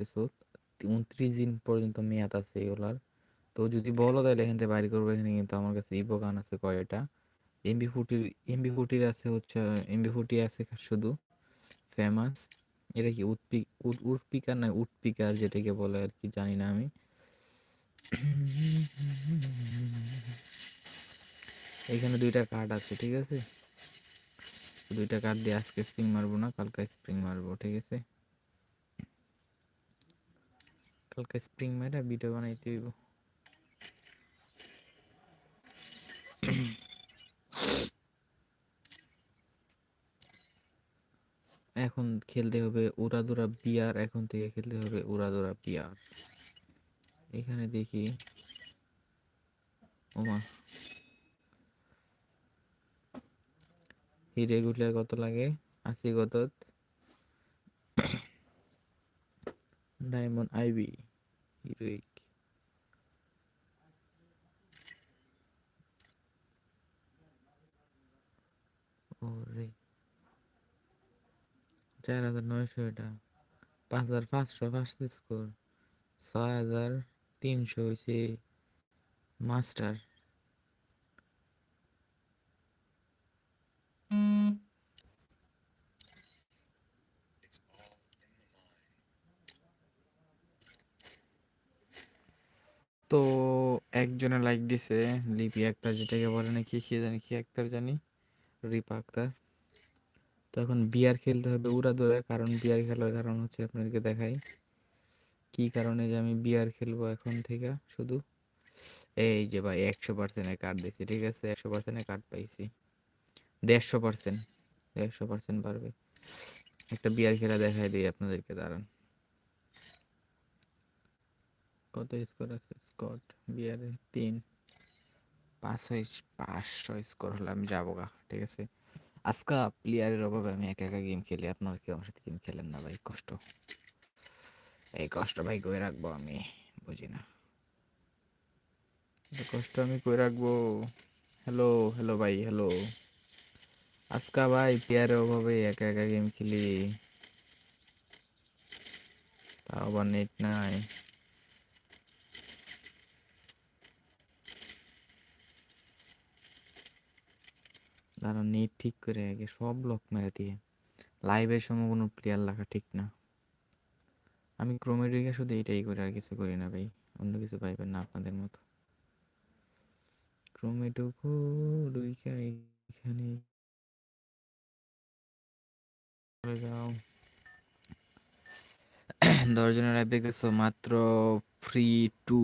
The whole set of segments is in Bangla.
পারতেছো উনত্রিশ দিন পর্যন্ত মেয়াদ আছে এগুলার তো যদি বলো তাহলে এখান থেকে বাইর করব, এখানে কিন্তু আমার কাছে ইভো গান আছে কয়টা। এমবি ফুটির এমবি ফুটির আছে হচ্ছে, এমবি ফুটি আছে শুধু ফেমাস এটা কি উৎপিক উৎপিকার না উৎপিকার যেটাকে বলে আর কি, জানি না আমি। এখানে দুইটা কার্ড আছে, ঠিক আছে? দুইটা কার্ড দিয়ে আজকে স্প্রিং মারবো না, কালকে স্প্রিং মারবো, ঠিক আছে? কালকে স্প্রিং মেরে ভিডিও বানাইতে হইব। এখন খেলতে হবে উড়াদুরা বিয়ার, এখন থেকে খেলতে হবে উড়াদুরা বিয়ার। এখানে দেখি। ওমা। হিরেগুলার কত লাগে? আশি কত ডায়মন্ড আইবি হিরোইক ওরে। চার হাজার নয়শো এটা। পাঁচ হাজার পাঁচশো ফার্স্ট স্কোর। ছয় হাজার তিনশো হয়েছে মাস্টার তো একজনে লাইক দিছে, লিপি আক্তার যেটাকে বলে নাকি কি জানি কি আক্তার জানি, রিপা আক্তার। তো এখন বিয়ার খেলতে হবে উড়া দৌড়া কারণ বিয়ার খেলার কারণ হচ্ছে আপনাদেরকে দেখাই। কি কারণে যে আমি বিয়ার খেলব এখন থেকে শুধু? এই যে ভাই, একশো পার্সেন্টের কার্ড দিয়েছি, ঠিক আছে? একশো পার্সেন্টের কার্ড পাইছি। দেড়শো পার্সেন্ট দেড়শো পার্সেন্ট পারবে একটা বিয়ার খেলা দেখাই দিই আপনাদেরকে, দাঁড়ান। কত স্কোর আছে? স্কট বিয়ারে তিন। পাঁচশো পাঁচশো স্কোর হলে আমি যাব গা, ঠিক আছে? আজকা প্লেয়ারের অভাবে আমি একা একা গেম খেলি, আপনার কেউ আমার সাথে গেম খেলেন না ভাই, কষ্ট। এই কষ্ট ভাই কই রাখব আমি? বুঝি না। কষ্ট আমি কই রাখব? হ্যালো হ্যালো ভাই হ্যালো আজকা ভাই প্লেয়ারের অভাবে একা একা গেম খেলি। তাও আবার নেট নাই। দাঁড়া নেট ঠিক করে আগে সব লক মেরে দিয়ে। লাইভের সময় কোনো প্লেয়ার রাখা ঠিক না। আমি ক্রোমেডিকে শুধু এটাই করি, আর কিছু করি না ভাই। অন্য কিছু পাইবেন না আপনাদের মতো। ক্রোমেটুকু দুইকা এখানে যাও। দশজনের লাইভ দেখতেছো, মাত্র free to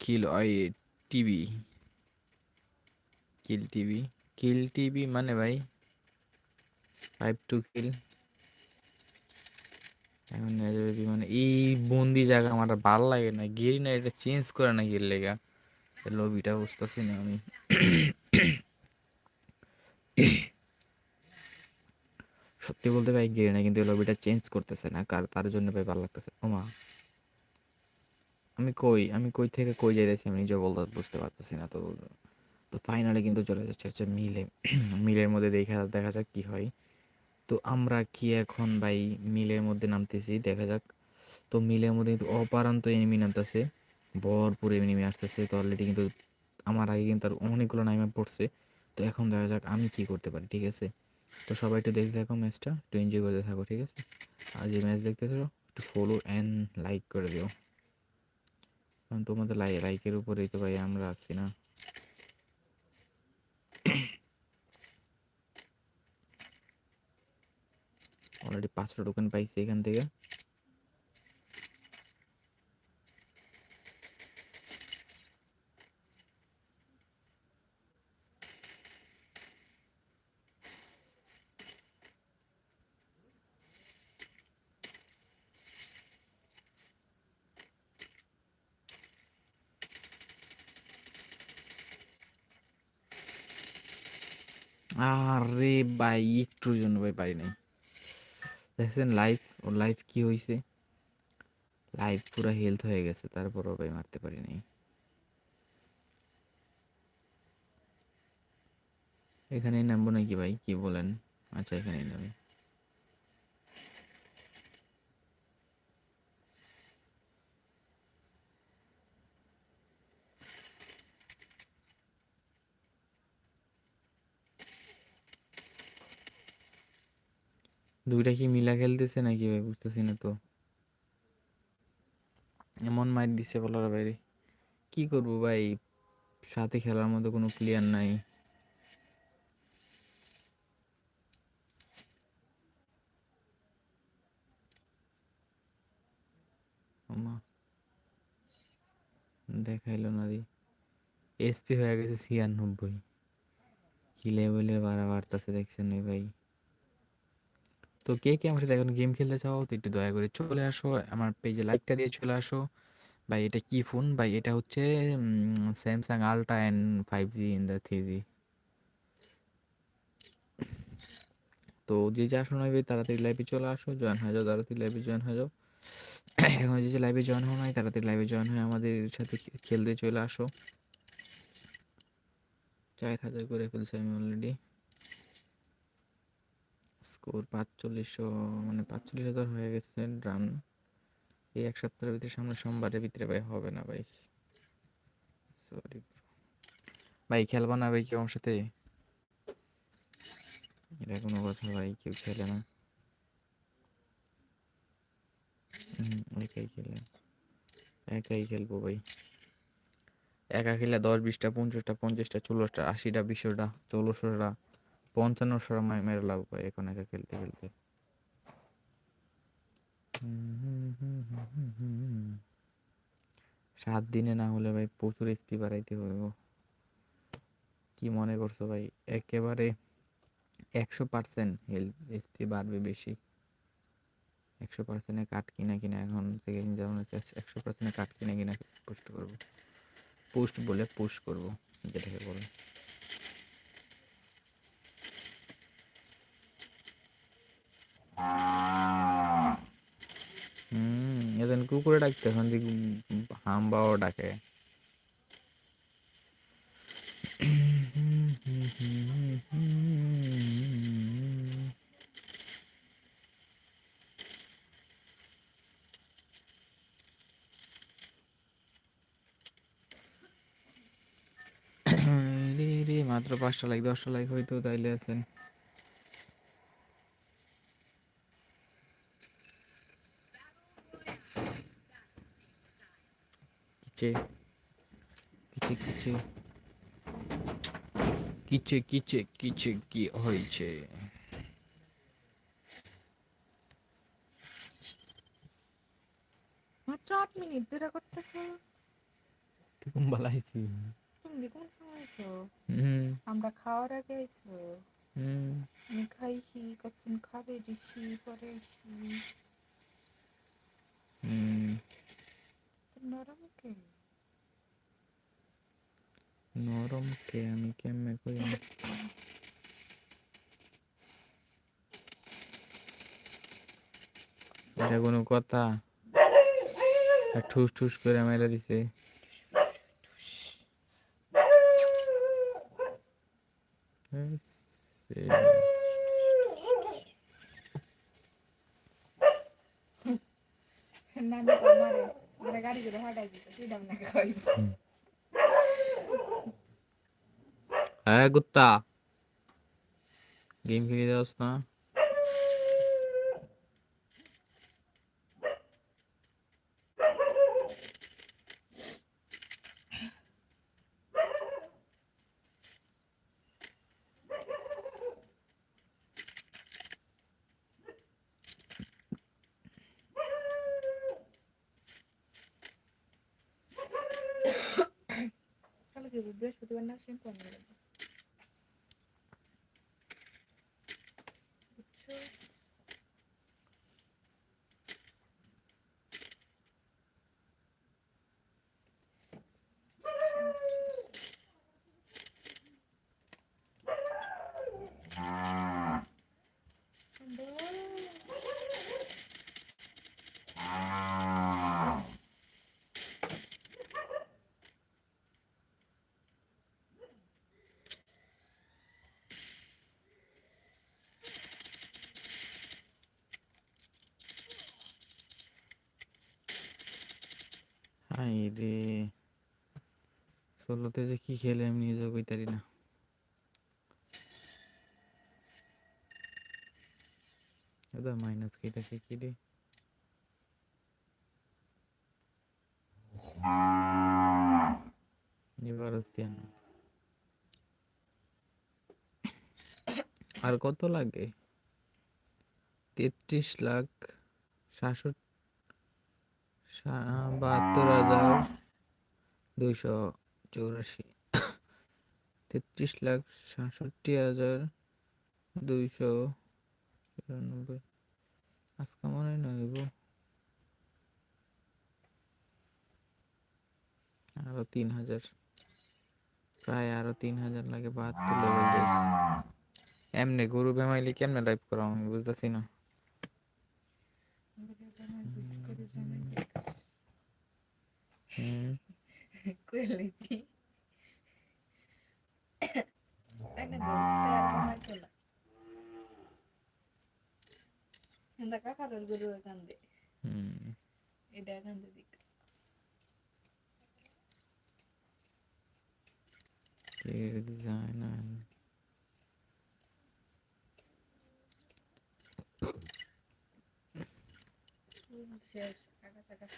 kill TV kill TV kill TV মানে ভাই? ফাইভ টু কিল এখন মানে এই বন্দি জায়গা আমার ভালো লাগে না। গেরি না এটা চেঞ্জ করে না গিয়ে লেগা। লবিটা বুঝতেছি না আমি। সত্যি বলতে ভাই গেরি না কিন্তু লবিটা চেঞ্জ করতেছে না। কার তার জন্য ভাই ভালো লাগতেছে। ওমা আমি কই আমি কই থেকে কই যাইতেছি আমি নিজে বলতে বুঝতে পারতেছি না তো। তো ফাইনালে কিন্তু চলে যাচ্ছে হচ্ছে মিলে, মিলের মধ্যে দেখা দেখা যাক কি হয়। তো আমরা কি এখন ভাই মিলের মধ্যে নামতেছি, দেখা যাক। তো মিলের মধ্যে কিন্তু অপারান্ত এনিমি নামতেছে, ভরপুর এনিমি আসতেছে। তো অলরেডি কিন্তু আমার আগে কিন্তু আর অনেকগুলো নামে পড়ছে। তো এখন দেখা যাক আমি কি করতে পারি, ঠিক আছে? তো সবাই একটু দেখতে থাকো ম্যাচটা একটু এনজয় করতে থাকো, ঠিক আছে? আর যে ম্যাচ দেখতে দেখতেছো, একটু ফলো অ্যান্ড লাইক করে দিও। কারণ তোমাদের লাই লাইকের উপরেই তো ভাই আমরা আসছি না। অলরেডি পাঁচশো টোকেন পাইছি এখান থেকে আরে ভাই একটুর জন্য ভাই পারি নাই দেখছেন লাইফ ওর লাইফ কি হয়েছে লাইফ পুরো হেলথ হয়ে গেছে, তারপর ভাই মারতে পারি নাই। এখানেই নামবো নাকি ভাই? কি বলেন? আচ্ছা এখানেই নামি দুইটা কি মিলা খেলতেছে নাকি ভাই? বুঝতেছি না তো। এমন মাইট দিছে বলার বাইরে। কি করব ভাই? সাথে খেলার মতো কোনো প্লেয়ার নাই। দেখাইলো না দি। এসপি হয়ে গেছে ছিয়ানব্বই। কি লেভেলের বাড়া বাড়তেছে দেখছেন ভাই? তো কে কে আমার সাথে এখন গেম খেলতে চাও? তো একটু দয়া করে চলে আসো, আমার পেজে লাইকটা দিয়ে চলে আসো। ভাই, এটা কি ফোন ভাই, এটা হচ্ছে Samsung ultra N five G in the three G তো যে যে নয় তাড়াতাড়ি লাইভে চলে আসো জয়েন হয়ে যাও, তাড়াতাড়ি লাইভে জয়েন হয়ে যাও। এখন যে লাইভে জয়েন হও নাই, তাড়াতাড়ি লাইভে জয়েন হয়ে আমাদের সাথে খেলতে চলে আসো। চার হাজার করে ফেলছি আমি অলরেডি স্কোর পাঁচচল্লিশশো মানে পাঁচচল্লিশ হাজার হয়ে গেছে রান এই এক সপ্তাহের ভিতরে সামনে সোমবারের ভিতরে ভাই হবে না ভাই। সরি ভাই খেলব না ভাই কেউ আমার সাথে? এটা কোনো কথা ভাই, কেউ খেলে না। একাই খেলে। একাই খেলব ভাই। একা খেলে দশ বিশটা, পঞ্চাশটা পঞ্চাশটা, ষোলোটা, আশিটা, বিশটা চৌলোশোটা পঞ্চান্নশোটা মেরে লাভ ভাই, এখন একা খেলতে খেলতে। সাত দিনে না হলে ভাই প্রচুর এসপি বাড়াইতে হবে। কি মনে করছ ভাই? একেবারে একশো পার্সেন্ট হেলথ এসপি বাড়বে বেশি। একশো পার্সেন্টে কাট কিনা কিনা, এখন থেকে যেমন একশো পার্সেন্টে কাট কিনা কিনা পোস্ট করব। পোস্ট বলে পোস্ট করব, যেটাকে বলে। হুম কুকুরে ডাকতে এখন দিক হাম্বাও ডাকে। মাত্র পাঁচটা লাইক, দশটা লাইক হয়তো তাইলে আছেন। কিচে কিচে কিচে কিচে কিচে কিচে কি হয়েছে? মাত্র আট মিনিট ধরে করতেছো? কোন বালাইছি তুমি কোন সময় হুম। আমরা খাওয়ার আগে আইছো? হুম। আমি খাইছি কতক্ষণ খাবে দিচ্ছি পরে আইছি হুম। নরম কে নরম কে? আমি কেমনে কই এটা কোনো কথা? ঠুস ঠুস করে মেরে দিছে। এই সে- না না মারে মারে গাড়ি করে হাঁটাই দিতে তুই না খাই হ্যাঁ গুত্তা গেম খেলে যাস না বৃহস্পতিবার না আনিয়ে দেবো ষোলোতে যে কি খেলে আমি নিজেও কইতারি না। এটা মাইনাস কি থাকে কি রে। আর কত লাগে? তেত্রিশ লাখ সাতষট্টি বাহাত্তর হাজার দুইশো চৌরাশি। তেত্রিশ লাখ সাতষট্টি হাজার দুইশো চুরানব্বই। আজকে মনে হয় নইব আরও তিন হাজার। প্রায় আরও তিন হাজার লাগে বাহাত্তর লেভেল এমনি গরু বেমাইলে কেমনে লাইভ করা আমি বুঝতেছি না। হুম কইলেছি একটা দেখতে আর মনে চলা এন্দা কাকারের গরু এখান দে হুম এটা এখান দে দিক Clear design and ফুল শেষ আকাশ আকাশ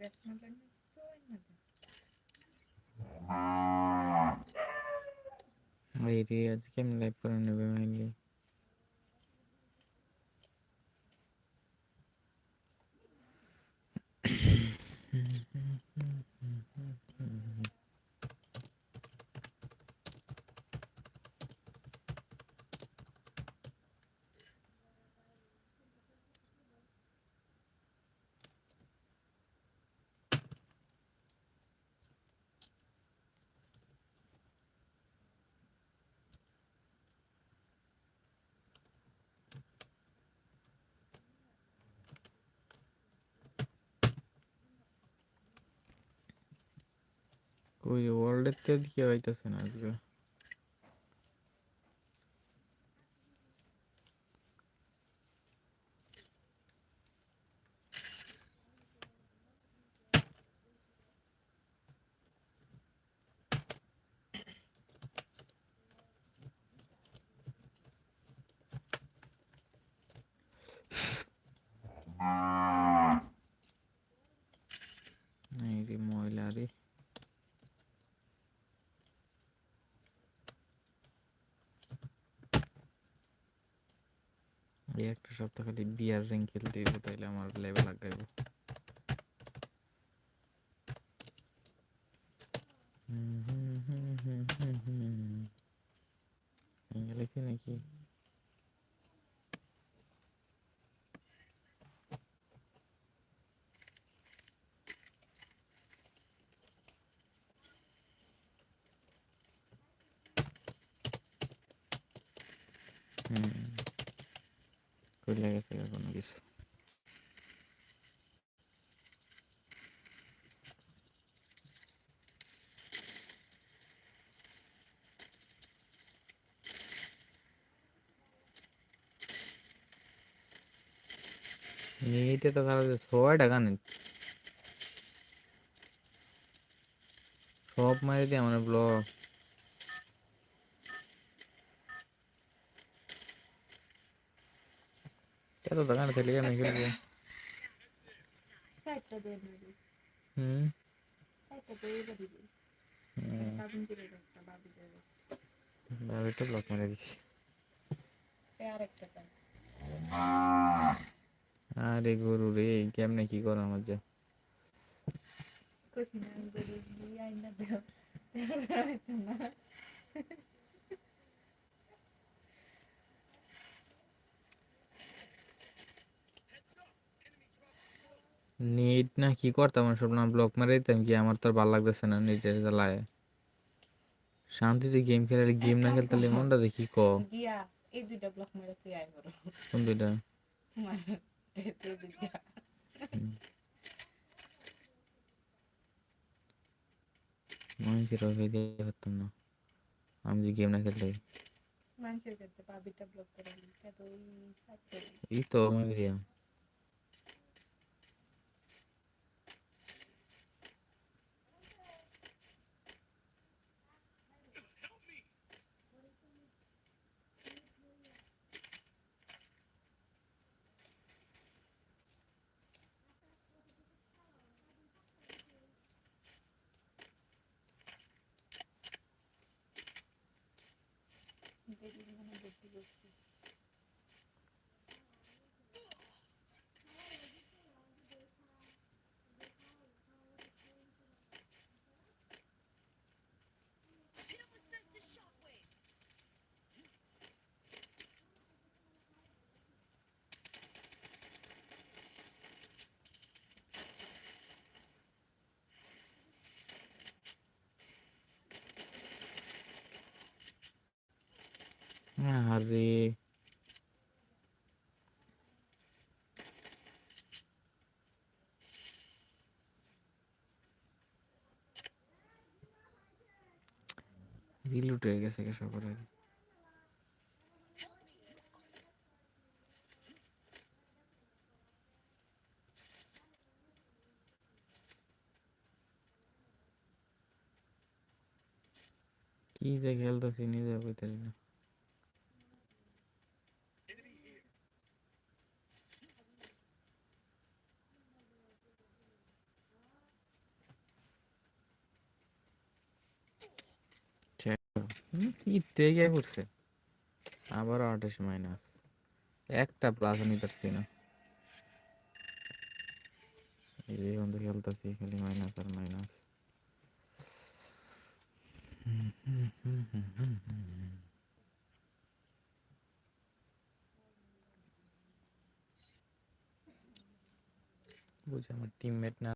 একটা হুম, বেশি ব্যাটসম্যান লাগে তো না এই রে আজ কেমন লাইভ করে নেবে মাইলি কই রে ওয়ার্ল্ডের তো দিকে হইতাছে না আজকে এই রে ময়লা রে এই একটা সপ্তাহ খালি বিয়ার র্যাঙ্ক খেলতে তাইলে আমার লেভেল আগাইব লিখি নাকি হুম কইলে গেছে কোনো কিছু। এইটা তো খারাপ ছয় টাকা নেই সব মারি দিয়ে আমার ব্লক এত দোকানে থেকে কেমন খেলব করে আর গরু রে কেমনে কি করার মধ্যে কইছি না আমি গরু দিয়ে আইনা দেও নেট না কি করতাম সব না ব্লক মেরে দিতাম কি আমার তো আর ভালো লাগতেছে না নেটের জ্বালায়। শান্তিতে গেম খেলে গেম না খেলতে মনটা দেখি ক? এই দুইটা ব্লক মেরে তুই আই বড়। কোন দুইটা? মানুষের দিয়ে পারতাম না। আমি যদি গেম না খেলতে মানুষের ব্লক করে তো এই তো দিয়া আরে। রিলুট হয়ে গেছে কে সকলের কি যে খেলতেছি নিজে বুঝতে না। কি তেগে করছে আবার আঠাশ মাইনাস একটা প্লাস নিতে পারছি না। এই বন্ধু খেলতেছি, খালি মাইনাস আর মাইনাস বুঝি আমার টিমমেট না